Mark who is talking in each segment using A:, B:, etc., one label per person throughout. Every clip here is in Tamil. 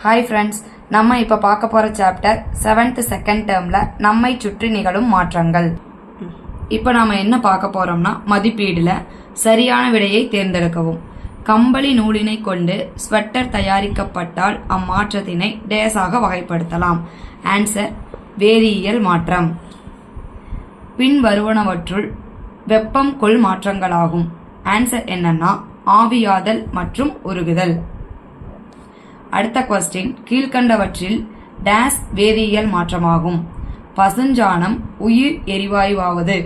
A: ஹாய் ஃப்ரெண்ட்ஸ் நம்ம இப்போ பார்க்க போகிற சாப்டர் செவன்த் செகண்ட் டேர்மில் நம்மை சுற்றி நிகழும் மாற்றங்கள். இப்போ நாம் என்ன பார்க்க போகிறோம்னா மதிப்பீடில் சரியான விடையை தேர்ந்தெடுக்கவும். கம்பளி நூலினை கொண்டு ஸ்வெட்டர் தயாரிக்கப்பட்டால் அம்மாற்றத்தினை டேஸாக வகைப்படுத்தலாம். ஆன்சர் வேதியியல் மாற்றம். பின் வருவனவற்றுள் வெப்பம் கொள் மாற்றங்களாகும். ஆன்சர் என்னன்னா ஆவியாதல் மற்றும் உருகுதல். அடுத்த கொஸ்டின் கீழ்கண்டவற்றில் டேஸ் வேதியியல் மாற்றமாகும். பசுஞ்சாணம் உயிர் எரிவாயுவாவது.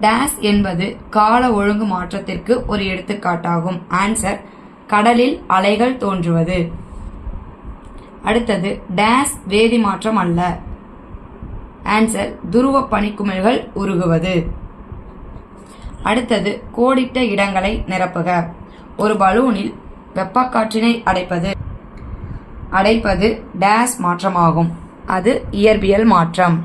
A: டேஸ் என்பது கால ஒழுங்கு மாற்றத்திற்கு ஒரு எடுத்துக்காட்டாகும். ஆன்சர் கடலில் அலைகள் தோன்றுவது. அடுத்தது டேஸ் வேதி மாற்றம் அல்ல. ஆன்சர் துருவ பனிக்குமிழ்கள் உருகுவது. அடுத்தது கோடிட்ட இடங்களை நிரப்புக. ஒரு பலூனில் வெப்பக்காற்றினை அடைப்பது. அடைப்பது டேஸ் மாற்றமாகும். அது இயற்பியல் மாற்றம்.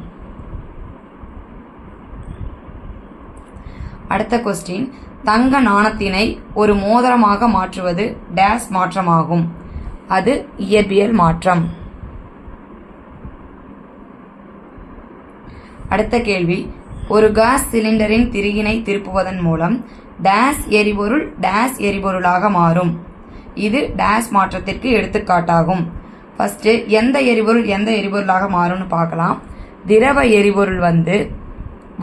A: அடுத்த கொஸ்டின். தங்க நாணத்தினை ஒரு மோதிரமாக மாற்றுவது டேஸ் மாற்றமாகும். அது இயற்பியல் மாற்றம். அடுத்த கேள்வி. ஒரு காஸ் சிலிண்டரின் திருகினை திருப்புவதன் மூலம் டேஸ் எரிபொருள் டேஸ் எரிபொருளாக மாறும். இது டேஸ் மாற்றத்திற்கு எடுத்துக்காட்டாகும். ஃபஸ்ட்டு எந்த எரிபொருள் எந்த எரிபொருளாக மாறும்னு பார்க்கலாம். திரவ எரிபொருள் வந்து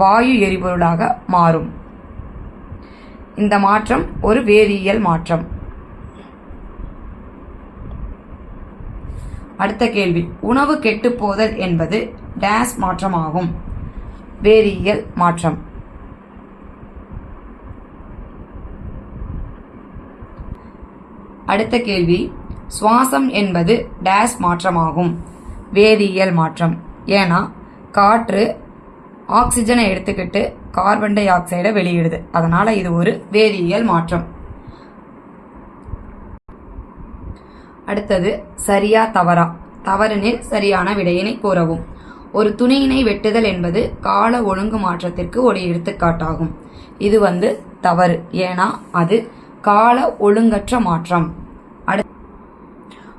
A: வாயு எரிபொருளாக மாறும். இந்த மாற்றம் ஒரு வேதியியல் மாற்றம். அடுத்த கேள்வி. உணவு கெட்டுப்போதல் என்பது டேஸ் மாற்றமாகும். வேதியியல் மாற்றம். அடுத்த கேள்வி சுவாசம் என்பது டேஸ் மாற்றமாகும் வேதியியல் மாற்றம். ஏன்னா காற்று ஆக்சிஜனை எடுத்துக்கிட்டு கார்பன் டை ஆக்சைடை வெளியிடுது. அதனால இது ஒரு வேதியியல் மாற்றம். அடுத்தது சரியா தவறா? தவறுனில் சரியான விடையினை கூறவும். ஒரு துணியினை வெட்டுதல் என்பது கால ஒழுங்கு மாற்றத்திற்கு ஒரு எடுத்துக்காட்டாகும். இது வந்து தவறு. ஏன்னா அது கால ஒழுங்கற்ற மாற்றம்.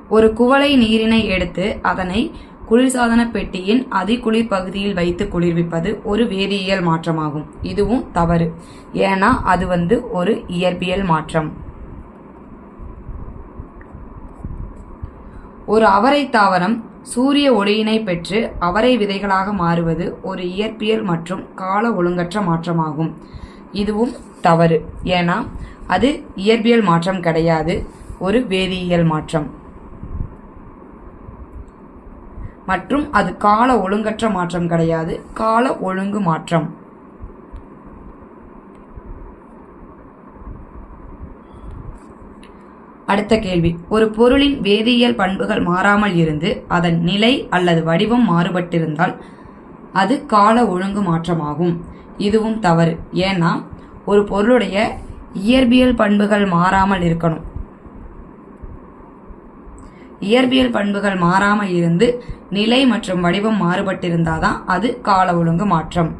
A: ஒரு குவளை நீரினை எடுத்து அதனை குளிர்சாதன பெட்டியின் அதிகுளிர் பகுதியில் வைத்து குளிர்விப்பது ஒரு வேதியியல் மாற்றமாகும். இதுவும் தவறு. ஏன்னா அது வந்து ஒரு இயற்பியல் மாற்றம். ஒரு அவரை தாவரம் சூரிய ஒளியினை பெற்று அவரை விதைகளாக மாறுவது ஒரு இயற்பியல் மற்றும் கால ஒழுங்கற்ற மாற்றமாகும். இதுவும் தவறு. ஏன்னா அது இயற்பியல் மாற்றம் கிடையாது ஒரு வேதியியல் மாற்றம். மற்றும் அது கால ஒழுங்கற்ற மாற்றம் கிடையாது கால ஒழுங்கு மாற்றம். அடுத்த கேள்வி. ஒரு பொருளின் வேதியியல் பண்புகள் மாறாமல் இருந்து அதன் நிலை அல்லது வடிவம் மாறுபட்டிருந்தால் அது கால ஒழுங்கு மாற்றமாகும். இதுவும் தவறு. ஏன்னா ஒரு பொருளுடைய இயற்பியல் பண்புகள் மாறாமல் இருக்கணும். இயற்பியல் பண்புகள் மாறாமல் இருந்து நிலை மற்றும் வடிவம் மாறுபட்டிருந்தாதான் அது கால ஒழுங்கு மாற்றம்.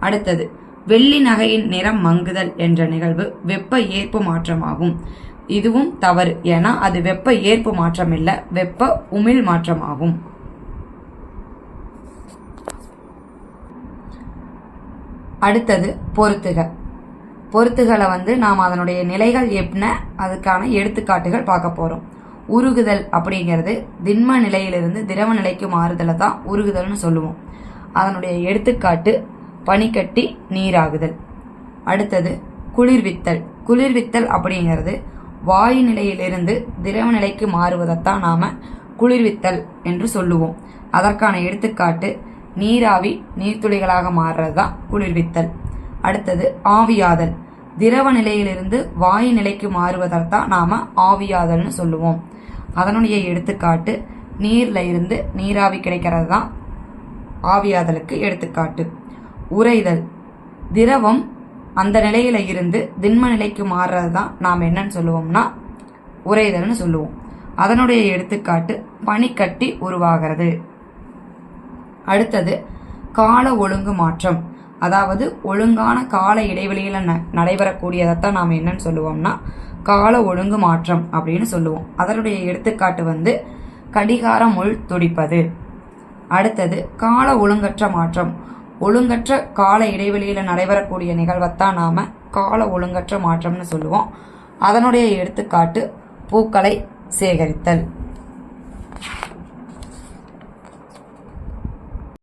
A: அடுத்தது வெள்ளி நகையின் நிறம் மங்குதல் என்ற நிகழ்வு வெப்ப ஏற்பு மாற்றமாகும். இதுவும் தவறு ஏன்னா அது வெப்ப ஏற்பு மாற்றம் இல்ல வெப்ப உமிழ் மாற்றமாகும். அடுத்தது பொருத்துக. பொருத்துகளை வந்து நாம் அதனுடைய நிலைகள் என்ன அதுக்கான எடுத்துக்காட்டுகள் பார்க்க போகிறோம் உருகுதல் அப்படிங்கிறது திண்ம நிலையிலிருந்து திரவ நிலைக்கு மாறுதலை தான் உருகுதல்னு சொல்லுவோம். அதனுடைய எடுத்துக்காட்டு பனிக்கட்டி நீராகுதல். அடுத்தது குளிர்வித்தல். குளிர்வித்தல் அப்படிங்கிறது வாயு நிலையிலிருந்து திரவ நிலைக்கு மாறுவதைத்தான் நாம குளிர்வித்தல் என்று சொல்லுவோம். அதற்கான எடுத்துக்காட்டு நீராவி நீர்த்துளிகளாக மாறுறது தான் குளிர்வித்தல். அடுத்தது ஆவியாதல். திரவ நிலையிலிருந்து வாயு நிலைக்கு மாறுவதைத்தான் நாம ஆவியாதல்னு சொல்லுவோம். அதனுடைய எடுத்துக்காட்டு நீர்ல இருந்து நீராவி கிடைக்கிறது தான் ஆவியாதலுக்கு எடுத்துக்காட்டு. உறைதல். திரவம் அந்த நிலையில இருந்து திண்ம நிலைக்கு மாறுறது தான் நாம் என்னன்னு சொல்லுவோம்னா உறைதல்னு சொல்லுவோம். அதனுடைய எடுத்துக்காட்டு பனிக்கட்டி உருவாகிறது. அடுத்தது கால ஒழுங்கு மாற்றம். அதாவது ஒழுங்கான கால இடைவெளியில் ந நடைபெறக்கூடியதைத்தான் நாம் என்னன்னு சொல்லுவோம்னா கால ஒழுங்கு மாற்றம் அப்படின்னு சொல்லுவோம். அதனுடைய எடுத்துக்காட்டு வந்து கடிகார முள் துடிப்பது. அடுத்தது கால ஒழுங்கற்ற மாற்றம். ஒழுங்கற்ற கால இடைவெளியில் நடைபெறக்கூடிய நிகழ்வைத்தான் நாம் கால ஒழுங்கற்ற மாற்றம்னு சொல்லுவோம். அதனுடைய எடுத்துக்காட்டு பூக்களை சேகரித்தல்.